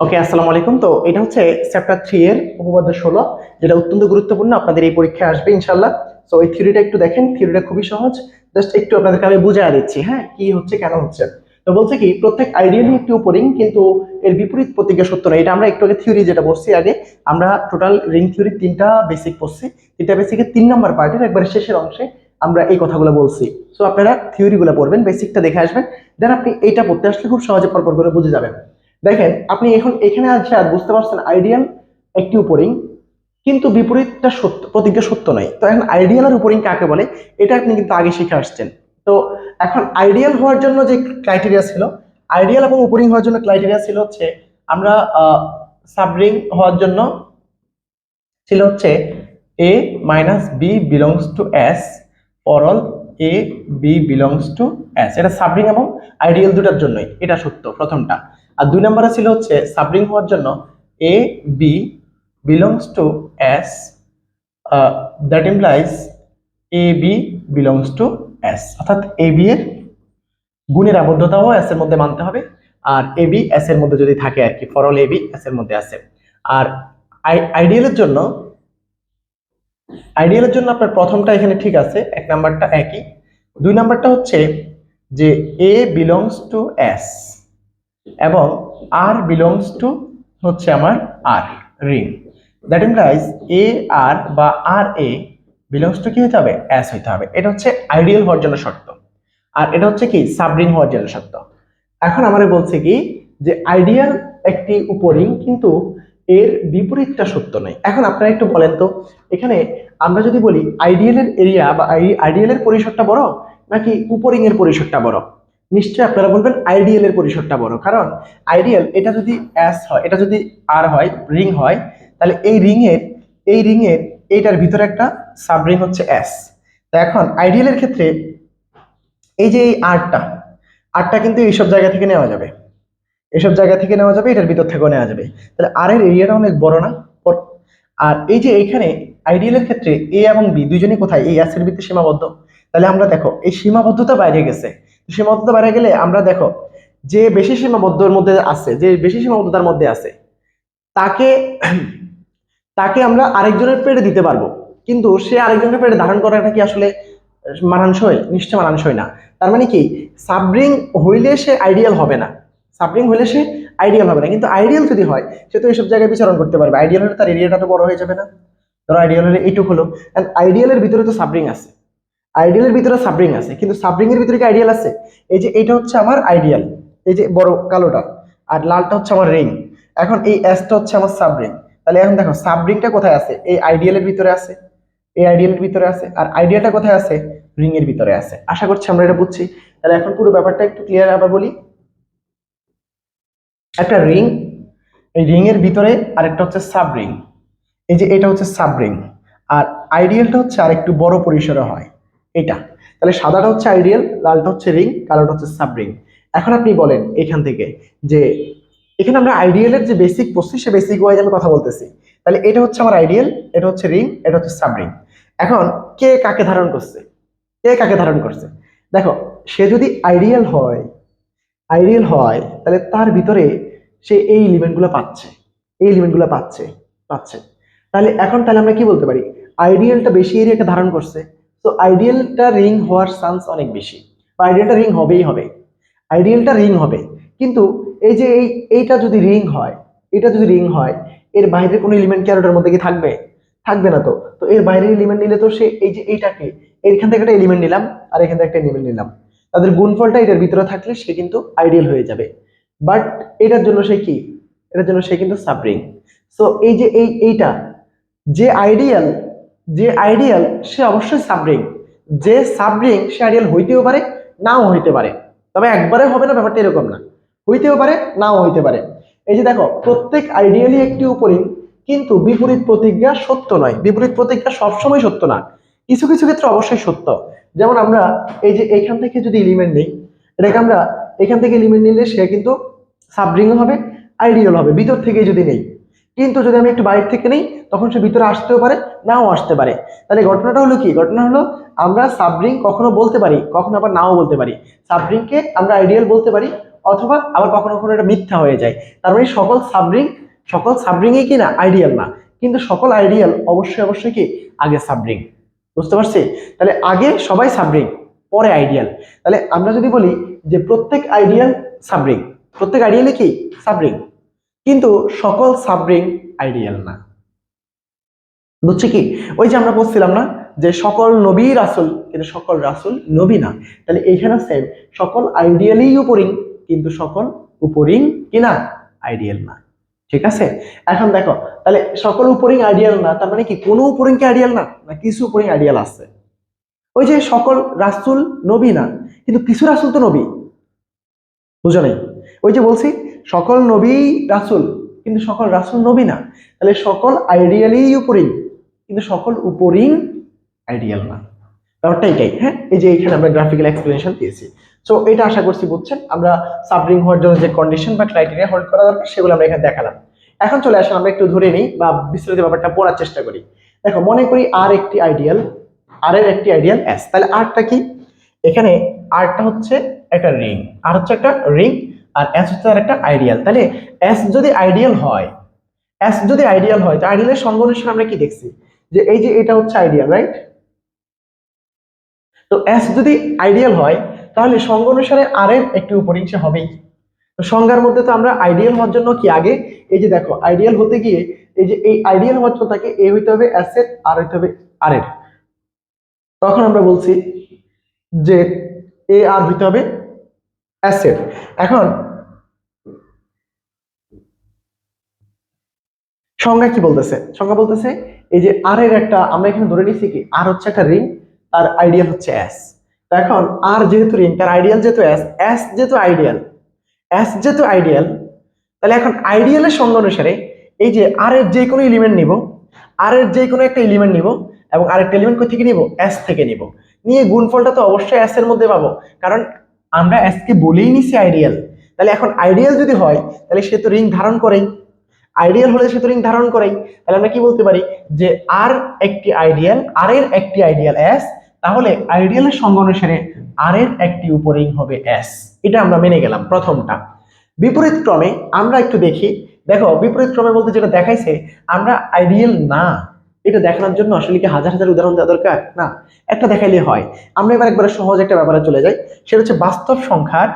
ওকে আসসালামু আলাইকুম। তো এটা হচ্ছে চ্যাপ্টার থ্রি এর উপপাদ্য ষোলো, যেটা অত্যন্ত গুরুত্বপূর্ণ। আপনাদের এই পরীক্ষায় আসবে ইনশাল্লাহ তো এই থিওরিটা একটু দেখেন। থিওরিটা খুবই সহজ। জাস্ট একটু আপনাদেরকে আমি বুঝাই দিচ্ছি হ্যাঁ? কি হচ্ছে, কেন হচ্ছে? তো বলছে কি, প্রত্যেক আইডিয়ালি একটি উপরিং, কিন্তু এর বিপরীত প্রতিজ্ঞা সত্য নয়। এটা আমরা একটু আগে থিওরি যেটা বলছি আগে আমরা টোটাল রিং থিওরি তিনটা বেসিক পড়ছি। তিনটা বেসিকের তিন নম্বর পার্টের একবারে শেষের অংশে আমরা এই কথাগুলো বলছি। সো আপনারা থিওরিগুলো পড়বেন বেসিকটা দেখে আসবেন। দেন আপনি এইটা পড়তে আসলে খুব সহজে পরপর করে বুঝে যাবেন। দেখেন, আপনি এখন এখানে আছে আর বুঝতে পারছেন আইডিয়াল একটি উপরিং, কিন্তু বিপরীতটা সত্য প্রতিজ্ঞা সত্য নয়। তো এখন আইডিয়াল আর উপরিং কাকে বলে? এটা আপনি কিন্তু আগে শিখে আসছেন। তো এখন আইডিয়াল হওয়ার জন্য যে ক্রাইটেরিয়া ছিল আইডিয়াল এবং উপরিং হওয়ার জন্য ক্রাইটেরিয়া ছিল হচ্ছে, আমরা সাবরিং হওয়ার জন্য ছিল হচ্ছে a minus b belongs to S for all a b belongs to S এটা সাবরিং এবং আইডিয়াল দুটার জন্যই। এটা সত্য প্রথমটা। আর দুই নম্বরে ছিল হচ্ছে সাবরিং হওয়ার জন্য a b belongs to S that implies a b belongs to S অর্থাৎ এ বি এর গুণের আবদ্ধতাও এস এর মধ্যে মানতে হবে আর এ বি এস এর মধ্যে যদি থাকে আর কি ফরল এ বি এস এর মধ্যে আছে। আর আইডিয়ালের জন্য আইডিয়ালের জন্য আপনার প্রথমটা এখানে ঠিক আছে, এক নাম্বারটা একই। দুই নাম্বারটা হচ্ছে যে এ বিলংস টু এস এবং আর বিলংস টু হচ্ছে আমার R ring that implies A R বা আর এ বিলংস টু কি হতে হবে? এস হইতে হবে। এটা হচ্ছে আইডিয়াল হওয়ার জন্য শর্ত। আর এটা হচ্ছে কি? সাবরিং হওয়ার জন্য শর্ত। এখন আমাদের বলছে কি? যে আইডিয়াল একটি উপরিং কিন্তু এর বিপরীতটা সত্য নয়। এখন আপনারা একটু বলেন তো, এখানে আমরা যদি বলি আইডিয়ালের এরিয়া বা আইডিয়ালের পরিসরটা বড় নাকি উপরিং এর পরিসরটা বড়? নিশ্চয়ই আপনারা বলবেন আইডিয়ালের পরিসরটা বড়, কারণ আইডিয়াল এটা যদি এস হয়, এটা যদি আর হয় রিং হয়, তাহলে এই রিং এর, এই রিং এর এইটার ভিতরে একটা সাব রিং হচ্ছে এস তো এখন আইডিয়ালের ক্ষেত্রে এই যে এই আরটা আরটা কিন্তু এইসব জায়গা থেকে নেওয়া যাবে। এসব জায়গা থেকে নেওয়া যাবে, এটার ভিতর থেকেও নেওয়া যাবে। তাহলে আর এর এরিয়াটা অনেক বড় না? আর এই যে এইখানে আইডিয়ালের ক্ষেত্রে এ এবং বি দুজনই কোথায়? এই এর ভিত্তি সীমাবদ্ধ। তাহলে আমরা দেখো, এই সীমাবদ্ধতা বাইরে গেছে। সীমাবদ্ধতা বাইরে গেলে আমরা দেখো, যে বেশি সীমাবদ্ধর মধ্যে আছে, যে বেশি সীমাবদ্ধতার মধ্যে আছে, তাকে তাকে আমরা আরেকজনের পেটে দিতে পারব। কিন্তু সে আরেকজনের পেটে ধারণ করাটা কি আসলে মানানসই? নিশ্চয় মানানসই না। তার মানে কি? সাবরিং হইলে সে আইডিয়াল হবে না। সাবরিং হইলে সে আইডিয়াল হবে না। কিন্তু আইডিয়াল যদি হয়, সে তো এইসব জায়গায় বিচরণ করতে পারবে। আইডিয়াল হলে তার এরিয়াটা তো বড় হয়ে যাবে না। ধরো আইডিয়াল হলে এইটুক হলো। আইডিয়ালের ভিতরে তো সাবরিং আছে। আইডিয়ালের ভিতরে সাবরিং আছে, কিন্তু সাবরিং এর ভিতরে কি আইডিয়াল আছে? এই যে এটা হচ্ছে আমার আইডিয়াল এই যে বড় কালোটা, আর লালটা হচ্ছে আমার রিং এখন এই এসটা হচ্ছে আমার সাবরিং তাহলে এখন দেখো সাবরিংটা কোথায় আছে? এই আইডিয়ালের ভিতরে আছে, এই আইডিয়ালের ভিতরে আছে, আর আইডিয়াটা কোথায় আছে? রিং এর ভিতরে আছে। আশা করছি আমরা এটা বুঝছি। তাহলে এখন পুরো ব্যাপারটা একটু ক্লিয়ার আবার বলি। একটা রিং এই রিং এর ভিতরে আরেকটা হচ্ছে সাব রিং এই যে এটা হচ্ছে সাব রিং আর আইডিয়ালটা হচ্ছে আর একটু বড় পরিসরে হয়। এটা। তাহলে সাদাটা হচ্ছে আইডিয়াল, লালটা হচ্ছে রিং কালোটা হচ্ছে সাব রিং এখন আপনি বলেন এখান থেকে যে এখানে আমরা আইডিয়ালের যে বেসিক পড়ছি সে বেসিক ওয়াইজ আমি কথা বলতেছি। তাহলে এটা হচ্ছে আমার আইডিয়াল, এটা হচ্ছে রিং, এটা হচ্ছে সাব রিং এখন কে কাকে ধারণ করছে? কে কাকে ধারণ করছে? দেখো, সে যদি আইডিয়াল হয় আইডিয়াল হয়, তাহলে তার ভিতরে সে এই এলিমেন্টগুলো পাচ্ছে, এই এলিমেন্টগুলো পাচ্ছে পাচ্ছে। তাহলে এখন তাহলে আমরা কি বলতে পারি? আইডিয়ালটা বেশি এরিয়াকে ধারণ করছে। তো আইডিয়ালটা রিং হওয়ার চান্স অনেক বেশি। বা আইডিয়ালটা রিং হবেই হবে। আইডিয়ালটা রিং হবে। কিন্তু এই যে এই, এইটা যদি রিং হয়, এটা যদি রিং হয়, এর বাইরে কোনো এলিমেন্ট কি আর মধ্যে কি থাকবে? থাকবে না তো। তো এর বাইরের এলিমেন্ট নিলে তো সে এই যে এইটাকে এইখান থেকে একটা এলিমেন্ট নিলাম, আর এখান থেকে একটা এলিমেন্ট নিলাম। তাদের গুণফলটা এটার ভিতরে থাকলে সে কিন্তু আইডিয়াল হয়ে যাবে। বাট এটার জন্য সে কি? এটার জন্য সে কিন্তু সাবরিং সো এই যে এই, এইটা, যে আইডিয়াল যে আইডিয়াল সে অবশ্যই সাবরিং যে সাবরিং সে আইডিয়াল হইতেও পারে, নাও হইতে পারে। তবে একবারে হবে না, ব্যাপারটা এরকম না। হইতেও পারে, নাও হইতে পারে। এই যে দেখো, প্রত্যেক আইডিয়ালি একটি উপরিং কিন্তু বিপরীত প্রতিজ্ঞা সত্য নয়। বিপরীত প্রতিজ্ঞা সবসময় সত্য না। কিছু কিছু ক্ষেত্রে অবশ্যই সত্য। যেমন আমরা এই যে এখান থেকে যদি এলিমেন্ট নিই, এটাকে আমরা এখান থেকে এলিমেন্ট নিলে সে কিন্তু সাবরিং হবে আইডিয়াল হবে। ভিতর থেকে যদি নেই। কিন্তু যদি আমি একটু বাইরে থেকে নেই তখন সে ভিতরে আসতেও পারে, নাও আসতে পারে। তাহলে ঘটনাটা হলো কি? ঘটনা হলো আমরা সাবরিং কখনো বলতে পারি, কখনো আবার নাও বলতে পারি। সাবরিংকে আমরা আইডিয়াল বলতে পারি, অথবা আবার কখনো কখনো এটা মিথ্যা হয়ে যায়। তার মানে সকল সাবরিং সকল সাবরিংই কি না? আইডিয়াল না। কিন্তু সকল আইডিয়াল অবশ্যই অবশ্যই কি? আগে সাবরিং বুঝতে পারছি? তাহলে আগে সবাই সাবরিং পরে আইডিয়াল তাহলে আমরা যদি বলি যে প্রত্যেক আইডিয়াল সাবরিং প্রত্যেক আইডিয়ালে কি? সাবরিং কিন্তু সকল সাবরিং আইডিয়াল না। বুঝছি কি? ওই যে আমরা বলছিলাম না যে সকল নবী রাসুল, কিন্তু সকল রাসুল নবী না। তাহলে এইখানে সেম সকল আইডিয়ালি উপরিং কিন্তু সকল উপরিং কিনা? আইডিয়াল না। ঠিক আছে? এখন দেখো, তাহলে সকল উপরিং আইডিয়াল না, তার মানে কি? কোনো উপরিং কি আইডিয়াল না? না, কিছু উপরিং আইডিয়াল আছে। ওই যে সকল রাসুল নবী না, কিন্তু কিছু রাসুল তো নবী। বুঝো নাই? ওই যে বলছি, সকল নবী রাসুল, কিন্তু সকল রাসুল নবী না। তাহলে সকল আইডিয়ালি উপরিং কিন্তু সকল উপরিং আইডিয়াল না। ব্যাপারটা এটাই হ্যাঁ? এই যে এখানে আমরা গ্রাফিক্যাল এক্সপ্লেনেশন দিয়েছি। সো এটা আশা করছি বুঝছেন, আমরা সাবরিং হওয়ার জন্য যে কন্ডিশন বা ক্রাইটেরিয়া হোল্ড করা দরকার, সেগুলো আমরা এখানে দেখালাম। এখন চলে আসেন, আমরা একটু ধরে নিই বা বিস্তারিত ব্যাপারটা পড়ার চেষ্টা করি। দেখো, মনে করি আর একটি আইডিয়াল আর এর একটি আইডিয়াল এস তাহলে আরটা কি? এখানে আরটা হচ্ছে একটা রিং আর হচ্ছে একটা রিং আর এস হচ্ছে আর একটা আইডিয়াল তাহলে এস যদি আইডিয়াল হয় এস যদি আইডিয়াল হয়, তো আইডিয়ালের সঙ্গ অনুসারে আমরা কি দেখছি? যে এই যে এটা হচ্ছে আইডিয়াল রাইট তো এস যদি আইডিয়াল হয়, তাহলে সঙ্গ অনুসারে আর এর একটি উপরিংশ হবেই। তো সংজ্ঞার মধ্যে তো আমরা আইডিয়াল হওয়ার জন্য কি আগে? এই যে দেখো আইডিয়াল হতে গিয়ে এই যে এই আইডিয়াল হওয়ার জন্য তাকে এ হইতে হবে এস এর আর হইতে হবে আর এর তখন আমরা বলছি যে এ আর হইতে হবে এর। এখন সংজ্ঞা কি বলতেছে? সংজ্ঞা বলতেছে এই যে আর এর একটা, আমরা এখানে ধরে নিচ্ছি কি আর হচ্ছে একটা রিং তার আইডিয়াল হচ্ছে এস তো এখন আর যেহেতু রিং তার আইডিয়াল যেহেতু এস এস যেহেতু আইডিয়াল এস যেহেতু আইডিয়াল তাহলে এখন আইডিয়ালের সঙ্গে অনুসারে এই যে আর এর যে কোনো এলিমেন্ট নিব আর এর যে কোনো একটা এলিমেন্ট নিব এবং আরেকটা এলিমেন্ট কোথা থেকে নিব? এস থেকে নিব। নিয়ে গুণফলটা তো অবশ্যই এস এর মধ্যে পাবো। কারণ আমরা এস কে বলেই নিছি আইডিয়াল তাহলে এখন আইডিয়াল যদি হয়, তাহলে সে তো রিং ধারণ করেই। আইডিয়াল হলে সে তো রিং ধারণ করেই, তাহলে আমরা কি বলতে পারি? যে আর একটি আইডিয়াল আর এর একটি আইডিয়াল এস তাহলে আইডিয়ালের সঙ্গ অনুসারে আর এর একটি উপরিং হবে এস এটা আমরা মেনে গেলাম প্রথমটা। বিপরীত ক্রমে আমরা একটু দেখি। দেখো বিপরীত ক্রমে বলতে যেটা দেখাইছে, আমরা আইডিয়াল না। এটা দেখানোর জন্য আসলে কি হাজার হাজার উদাহরণ দেওয়া দরকার? না। একটা দেখাইলে হয়। আমরা এবার একবারে সহজ একটা ব্যাপারে চলে যাই। সেটা হচ্ছে বাস্তব সংখ্যার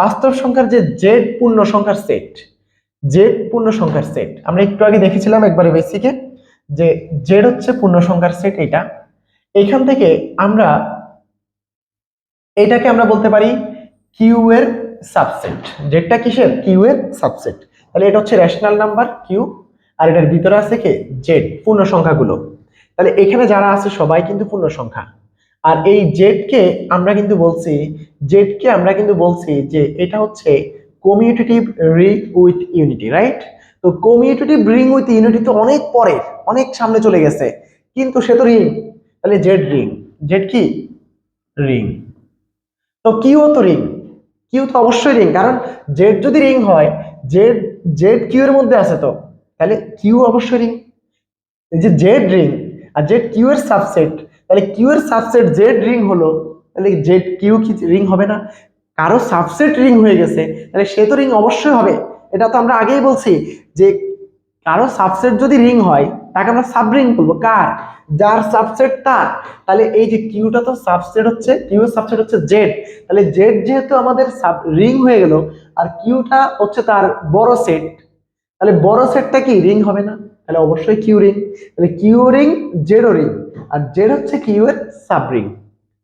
বাস্তব সংখ্যার যে জেড পূর্ণ সংখ্যার সেট জেড পূর্ণ সংখ্যার সেট আমরা একটু আগে দেখেছিলাম একবারে বেসিকে যে জেড হচ্ছে পূর্ণ সংখ্যার সেট এটা এখান থেকে আমরা এটাকে আমরা বলতে পারি কিউ এর সাবসেট জেডটা কিসের? কিউ এর সাবসেট তাহলে এটা হচ্ছে রেশনাল নাম্বার কিউ আর এটার ভিতরে আছে কে? জেড পূর্ণ সংখ্যাগুলো তাহলে এখানে যারা আছে সবাই কিন্তু পূর্ণ সংখ্যা আর এই জেডকে আমরা কিন্তু বলছি জেডকে আমরা কিন্তু বলছি যে এটা হচ্ছে commutative ring with unity right তো কমিউটেটিভ রিং উইথ ইউনিটি তো অনেক পরে, অনেক সামনে চলে গেছে। কিন্তু সে তো রিং তাহলে জেড রিং জেড কি? রিং তো কিউ তো রিং কিউ তো অবশ্যই রিং কারণ জেড যদি রিং হয় জেড জেড কিউ এর মধ্যে আছে তো, তাহলে কিউ অবশ্যই রিং এই যে জেড রিং আর জেড কিউ এর সাবসেট তাহলে কিউ এর সাবসেট জেড রিং হলো, তাহলে জেড কিউ কি রিং হবে না? কারও সাবসেট রিং হয়ে গেছে, তাহলে সে তো রিং অবশ্যই হবে। এটা তো আমরা আগেই বলছি যে কারও সাবসেট যদি রিং হয়, তাকে আমরা সাব রিং বলব। কার? যার সাবসেট তার। তাহলে এই যে কিউটা তো সাবসেট হচ্ছে কিউ এর সাবসেট হচ্ছে জেড তাহলে জেড যেহেতু আমাদের সাব রিং হয়ে গেল, আর কিউটা হচ্ছে তার বড় সেট তাহলে বড় সেটটা কি? রিং হবে না। তাহলে অবশ্যই কিউ রিং তাহলে কিউ রিং জেডও রিং আর জেড হচ্ছে কিউ এর সাব রিং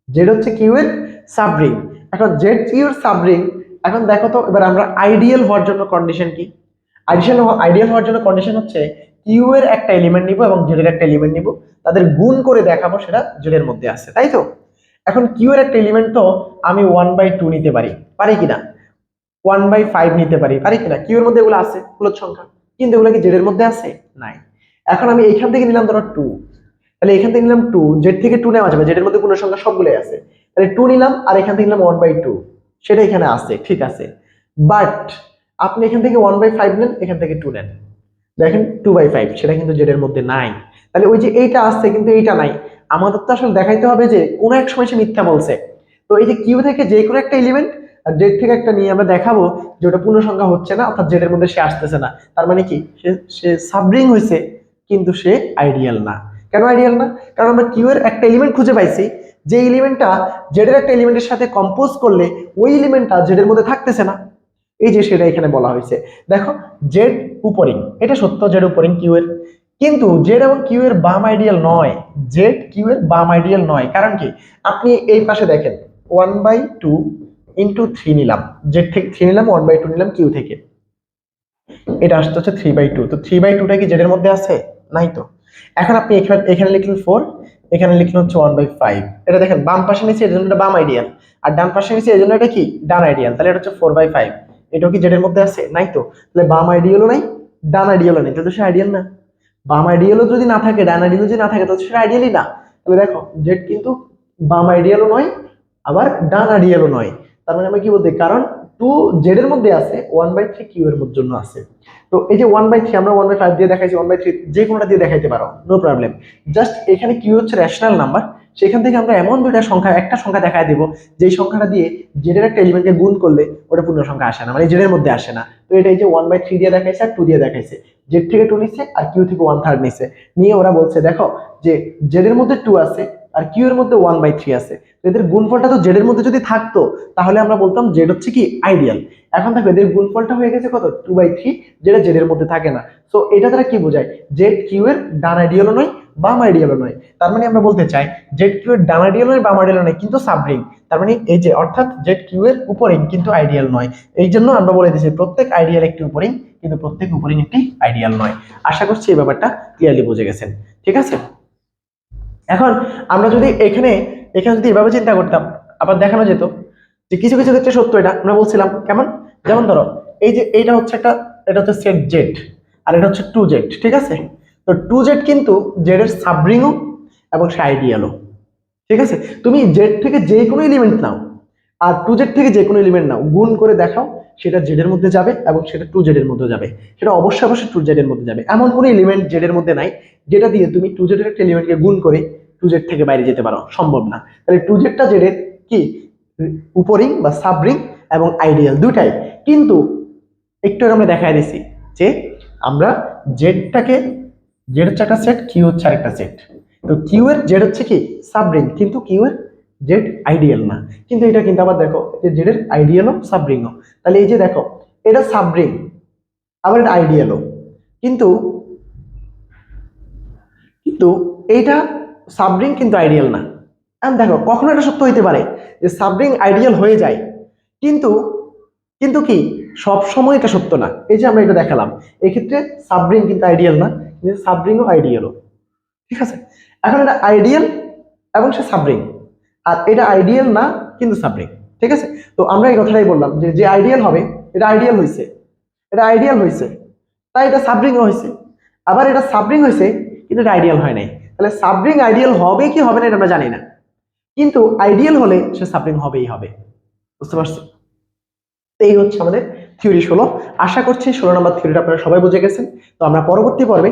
জেড হচ্ছে কিউ এর সাব রিং এখন জেড কিউ এর সাব রিং এখন দেখো তো, এবার আমরা আইডিয়াল হওয়ার জন্য কন্ডিশন কি? আইডিয়াল আইডিয়াল হওয়ার জন্য কন্ডিশন হচ্ছে কিউ এর একটা এলিমেন্ট নিব এবং জেড এর একটা এলিমেন্ট নিব। তাদের গুণ করে দেখাবো, সেটা জেড এর মধ্যে আছে, তাই তো? এখন কিউ এর একটা এলিমেন্ট তো আমি ওয়ান বাই টু নিতে পারি। পারি কিনা? ওয়ান বাই ফাইভ নিতে পারি। পারি কিনা? কিউ এর মধ্যে এগুলো আছে মূলত সংখ্যা। কিন্তু এগুলো কি জেড এর মধ্যে আছে? নাই। এখন আমি এইখান থেকে নিলাম ধরো টু তাহলে এখান থেকে নিলাম টু জেড থেকে টু নেওয়া যাবে। জেডের মধ্যে পূর্ণ সংখ্যা সবগুলোই আছে। তাহলে টু নিলাম আর এখান থেকে নিলাম ওয়ান বাই টু সেটা এখানে আছে, ঠিক আছে। বাট আপনি এখান থেকে ওয়ান বাই ফাইভ নেন, এখান থেকে টু নেন। দেখেন টু বাই ফাইভ সেটা কিন্তু জেডের মধ্যে নাই। তাহলে ওই যে এইটা আসছে কিন্তু এইটা নাই। আমাদের তো আসলে দেখাইতে হবে যে কোনো এক সময় সে মিথ্যা বলছে। তো এই যে কিউ থেকে যে কোনো একটা এলিমেন্ট আর জেড থেকে একটা নিয়ে আমরা দেখাবো যে ওটা পূর্ণ সংখ্যা হচ্ছে না, অর্থাৎ জেড এর মধ্যে সে আসতেছে না। তার মানে কি? সে সে সাবরিং হয়েছে কিন্তু সে আইডিয়াল না। কেন আইডিয়াল না? কারণ আমরা কিউ এর একটা এলিমেন্ট খুঁজে পাইছি। যে এলিমেন্টটা জেড এর একটা এলিমেন্টের সাথে কম্পোজ করলে ওই এলিমেন্টটা জেড এর মধ্যে থাকতেছে না। এই যে সেটা এখানে বলা হয়েছে। দেখো জেড উপরিং এটা সত্য জেড উপরিং কিউ এর। কিন্তু জেড এবং কিউ এর বাম আইডিয়াল নয়। জেড কিউ এর বাম আইডিয়াল নয়। কারণ কি? আপনি এই পাশে দেখেন one by two into three নিলাম। জেড থেকে থ্রি নিলাম ওয়ান বাই টু নিলাম কিউ থেকে। এটা আসতে হচ্ছে থ্রি বাই টু তো থ্রি বাই টুটা কি জেডের মধ্যে আছে? নাই তো। এখন আপনি এখানে এখানে লিখলেন ফোর এখানে লিখলেন হচ্ছে ওয়ান বাই ফাইভ এটা দেখেন, বাম পাশে নিচে এর জন্য এটা বাম আইডিয়াল আর ডান পাশে নিচে এর জন্য এটা কি? ডান আইডিয়াল তাহলে এটা হচ্ছে ফোর বাই ফাইভ এটাও কি জেডের মধ্যে আছে? নাই তো? তাহলে বাম আইডিয়ালও নাই? ডান আইডিয়ালও নেই। তাহলে তো সে আইডিয়াল না। বাম আইডিয়ালও যদি না থাকে, ডান আইডিয়াল যদি না থাকে, তাহলে সেটা আইডিয়ালই না। তাহলে দেখো জেড কিন্তু বাম আইডিয়ালও নয়, আবার ডান আইডিয়ালও নয়। তার মানে আমরা কি বলতে, কারণ টু জেড এর মধ্যে আছে ওয়ান বাই থ্রি কিউ এর জন্য আছে। তো এই যে ওয়ান বাই থ্রি আমরা ওয়ান বাই ফাইভ দিয়ে দেখাইছি ওয়ান বাই থ্রি যে কোনোটা দিয়ে দেখাইতে পারো নো প্রবলেম জাস্ট এখানে কিউ হচ্ছে রেশনাল নাম্বার সেখান থেকে আমরা এমন দুইটা সংখ্যা, একটা সংখ্যা দেখায় দিব, যেই সংখ্যাটা দিয়ে জেডের একটা এলিমেন্টকে গুণ করলে ওটা পূর্ণ সংখ্যা আসে না মানে জেডের মধ্যে আসে না। তো এটা এই যে ওয়ান বাই থ্রি দিয়ে দেখাইছে আর টু দিয়ে দেখাইছে। জেড থেকে টু নিচ্ছে আর কিউ থেকে ওয়ান থার্ড নিচ্ছে নিয়ে ওরা বলছে, দেখো যে জেডের মধ্যে টু আছে আর কিউ এর মধ্যে ওয়ান বাই থ্রি আছে। তো এদের গুণফলটা তো জেড এর মধ্যে যদি থাকতো, তাহলে আমরা বলতাম জেড হচ্ছে কি আইডিয়াল এখন দেখো, এদের গুণফলটা হয়ে গেছে কত? টু বাই থ্রি যেটা জেডের মধ্যে থাকে না। তো এটা তারা কি বোঝায়? জেড কিউ এর ডান আইডিয়ালও নয়, বাম আইডিয়ালও নয়। তার মানে আমরা বলতে চাই জেড কিউ এর ডান আইডিয়াল নয়, বাম আইডিয়াল নয়, কিন্তু সাবরিং তার মানে এই যে, অর্থাৎ জেড কিউ এর উপরিং কিন্তু আইডিয়াল নয়। এই জন্য আমরা বলে দিচ্ছি প্রত্যেক আইডিয়াল একটি উপরিং, কিন্তু প্রত্যেক উপরিং একটি আইডিয়াল নয়। আশা করছি এই ব্যাপারটা ক্লিয়ারলি বুঝে গেছেন। ঠিক আছে? এখন আমরা যদি এখানে এখানে যদি এভাবে চিন্তা করতাম, আবার দেখানো যেত যে কিছু কিছু ক্ষেত্রে সত্য এটা, আমরা বলছিলাম, কেমন? যেমন ধরো, এই যে এইটা হচ্ছে একটা, এটা হচ্ছে সেট জেড আর এটা হচ্ছে টু জেড ঠিক আছে? তো টু জেড কিন্তু জেডের সাবরিংও এবং সাইডিয়ালও ঠিক আছে? তুমি জেড থেকে যে কোনো এলিমেন্ট নাও আর টু জেড থেকে যে কোনো এলিমেন্ট নাও, গুণ করে দেখাও, সেটা জেড এর মধ্যে যাবে এবং সেটা টু জেড এর মধ্যে যাবে। সেটা অবশ্যই অবশ্যই টু জেড এর মধ্যে যাবে। এমন কোনো এলিমেন্ট জেড এর মধ্যে নাই, যেটা দিয়ে তুমি টু জেড এর একটা এলিমেন্টকে গুণ করে টু জেড থেকে বাইরে যেতে পারো। সম্ভব না। তাহলে টু জেডটা জেডের কি? উপরিং বা সাবরিং এবং আইডিয়াল দুটাই কিন্তু একটু আমরা দেখাই দিছি যে আমরা জেডটাকে জেড হচ্ছে একটা সেট কিউ হচ্ছে আরেকটা সেট তো কিউ এর জেড হচ্ছে কি? সাবরিং কিন্তু কিউ এর জেড আইডিয়াল না। কিন্তু এটা কিন্তু আবার দেখো জেডের আইডিয়ালও সাবরিংও। তাহলে এই যে দেখো, এটা সাবরিং, আবার এটা আইডিয়ালও কিন্তু কিন্তু এইটা সাবরিং কিন্তু আইডিয়াল না। এখন দেখো, কখনো এটা সত্য হইতে পারে যে সাবরিং আইডিয়াল হয়ে যায়, কিন্তু কিন্তু কি সব সময় এটা সত্য না। এই যে আমরা এটা দেখালাম, এক্ষেত্রে সাবরিং কিন্তু আইডিয়াল না, কিন্তু সাবরিংও আইডিয়ালও ঠিক আছে? এখন এটা আইডিয়াল এবং সে সাবরিং। আর এটা আইডিয়াল না, কিন্তু সাবরিং ঠিক আছে? তো আমরা এই কথাটাই বললাম যে যে আইডিয়াল হবে, এটা আইডিয়াল হয়েছে এটা আইডিয়াল হয়েছে তাই এটা সাবরিংও হয়েছে আবার এটা সাবরিং হয়েছে কিন্তু এটা আইডিয়াল হয় নাই। তাহলে সাবরিং আইডিয়াল হবে কি হবে না, এটা আমরা জানি না। কিন্তু আইডিয়াল হলে সে সাবরিং হবেই হবে। বুঝতে পারছি তো এই হচ্ছে আমাদের থিওরি ষোলো। আশা করছি ষোলো নম্বর থিওরিটা আপনারা সবাই বুঝে গেছেন। তো আমরা পরবর্তী পর্বে